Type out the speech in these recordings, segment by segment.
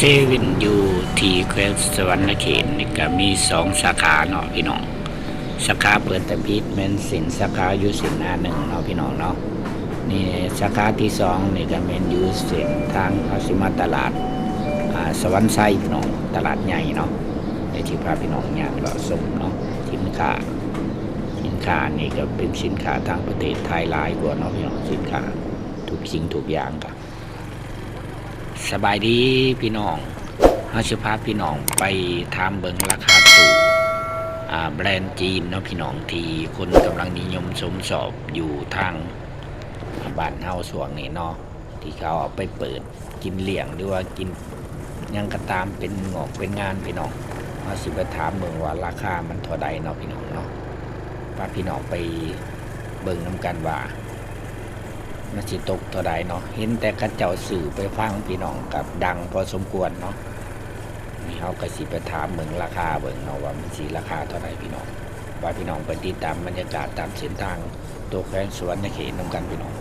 เซเว่นอยู่ที่แควสวรรณเขตนี่ก็มีสองสาขาเนาะพี่น้อง สาขาเปิดแต่พิษแมนสินสาขาอยู่สินอาหนึ่งเนาะพี่น้องเนาะนี่สาขาที่สองนี่ก็แมนอยู่สินทางพาสิมาตลาดอ่าสวรรค์ไซพี่น้องตลาดใหญ่เนาะในที่พาพี่น้องเนี่ยเราส่งเนาะสินค้าสินค้านี่ก็เป็นสินค้าทางประเทศไทยหลายกว่าเนาะพี่น้องสินค้าทุกสิ่งทุกอย่างครับ สบายดีพี่น้องเฮาสิพาพี่น้องไปทำเบิงราคาตู่อ่าแบรนด์จีนเนาะพี่น้องที่คนกำลังนิยมสมสอบอยู่ทางบ้านเฮาส่วงนี้เนาะที่เขาเอาไปเปิดกินเลี้ยงหรือว่ากินยังก็ตามเป็นงอกเป็นงานพี่น้องเฮาสิไปถามเบิงว่าราคามันเท่าใดเนาะพี่น้องเนาะพาพี่น้องไปเบิงนํกันว่า มันสิตกเท่าใดเนาะเห็นแต่เข้าเจ้าสื่อไปฟังพี่น้องกับดังพอสมควรเนาะนี่เขาก็สิไปถามเมืองราคาเมืองเนาะว่ามันสีราคาเท่าใดพี่น้องว่าพี่น้องไปติดตามบรรยากาศตามเส้นทางตัวแขวงสวนในเขตนำกันพี่น้อง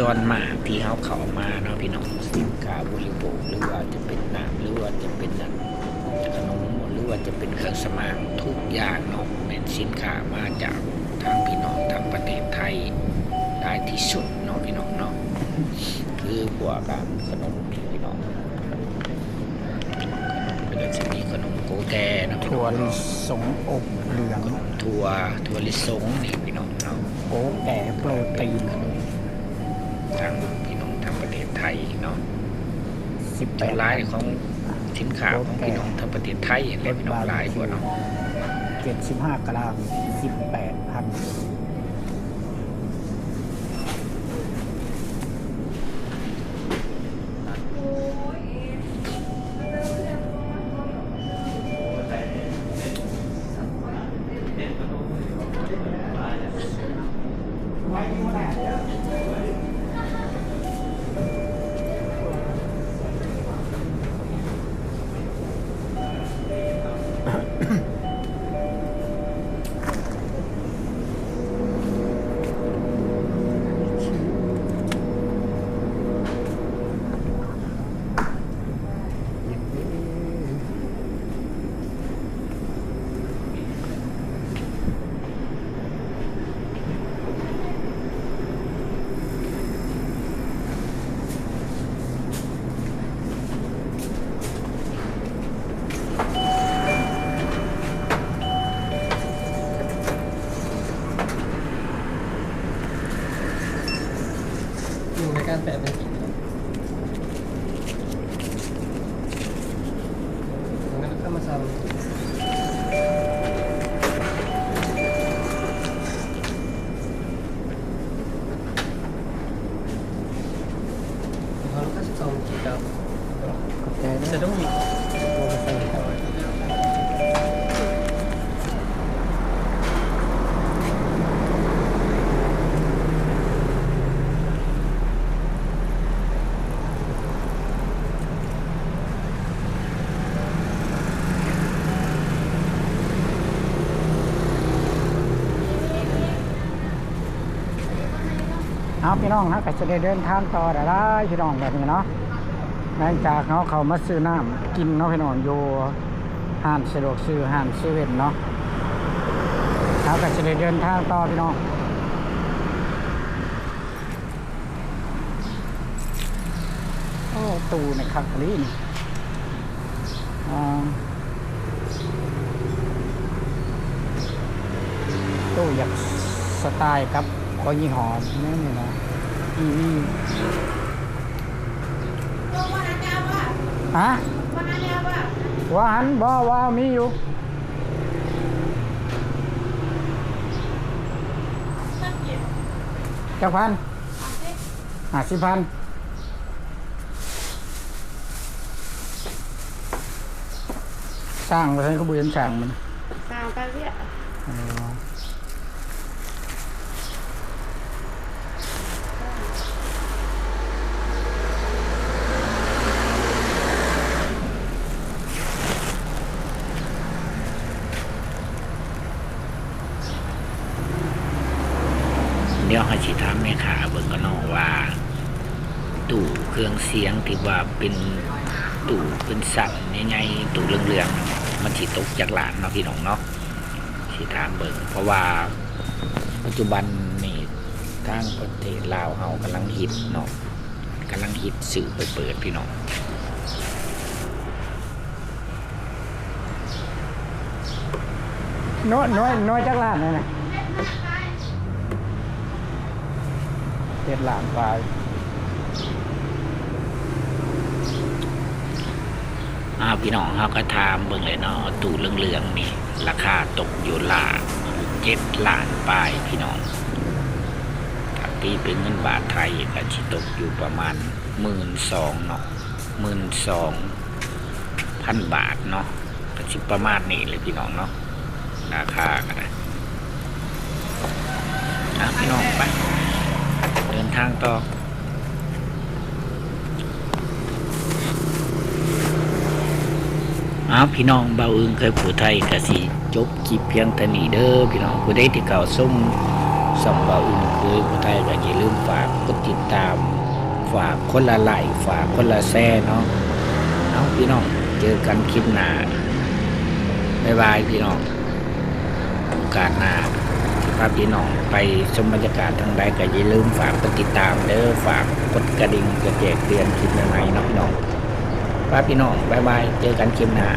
ส่วนมากที่เขาเข้ามาเนาะพี่น้องสินค้าบริโภคหรือว่าจะเป็นน้ำหรือว่าจะเป็นขนมหรือว่าจะเป็นเครื่องสมางทุกอย่างเนาะเป็นสินค้ามาจากทางพี่น้องทางประเทศไทยได้ที่สุดเนาะพี่น้องเนาะคือพวกกับขนมพี่น้องขนมเป็นจะมีขนมโกแก่น้ถั่วลิสงอบเหลืองถั่วถั่วลิสงนี่พี่น้องเนาะโป๊แก่โปรตีน ทางพี่น้องทางประเทศไทยเนาะ18ตัวลายของสินค้าของพี่น้องทางประเทศไทยและพี่น้องหลายกว่าเนาะ75กรัม18พันการ งั้ เอาพี่น้องนะก็จะได้เดินทางต่อได้ได้พี่น้องแบบนี้เนาะหลังจากเขาเขามาซื้อน้ำกินเนาะพี่น้องอยู่ห้านสะดวกซื้อห้านเซเว่นเนาะเขาก็จะได้เดินทางต่อพี่น้องโอ้ตูในคักลีนี่ตู้อยากสไตล์ครับ ขอยี่ห้อนี่นี่นะอีวีวันนั้นจะเอาว่าฮะวันนั้นจะเอาว่าว่าหันบ่ว่ามีอยู่สักเกียรติจักพันเอาสิห้าสิบพันสร้างไปให้เขาบุญสร้างมันตามไปเรียก เดี๋ยวให้สิถามแม่ค้าเบิ่งก็นอกว่า ตู้เครื่องเสียงที่ว่าเป็นตู้เป็นสั่นใหญ่ๆตู้เหลืองๆน่ะมันสิตกจากหลานเนาะพี่น้องเนาะสิถามเบิ่งเพราะว่าปัจจุบันนี่ทางประเทศลาวเฮากำลังฮิตเนาะกำลังฮิตสื่อไปเปิดพี่น้องน้อยน้อยน้อยจักล้านเลยนะ เจ็ดล้านกว่าอ้าวพี่น้องเขาก็ถามเบิ่งเลยเนาะตู้เหลืองๆนี่ราคาตกอยู่ล้านเจ็ดล้านปลายพี่น้องถ้าตีเป็นเงินบาทไทยก็สิตกอยู่ประมาณหมื่นสองเนาะหมื่นสองพันบาทเนาะก็สิประมาณนี้เลยพี่น้องเนาะราคากันนะอะพี่น้องไป เดิน ทางต่อ อ้าวพี่น้องเบาอึงเคยผู้ไทยกะสิจบคลิปเพียงเท่านี้เด้อพี่น้องผู้ใดที่เก่าส้มส่องเบาอึงเคยผู้ไทยก็อย่าลืมฝากกดติดตาม ฝากคนละไลค์ฝากคนละแซ่เนาะเอาพี่น้องเจอกันคลิปหน้าบ๊ายบายพี่น้องโอกาสหน้า พาพี่น้องไปชมบรรยากาศทางใดก็อย่าลืมฝากกดติดตามเด้อฝากกดกระดิ่งกระแจกเตือนคลิปใหม่ๆน้องป้าพี่น้องบายบายเจอกันคลิปหน้า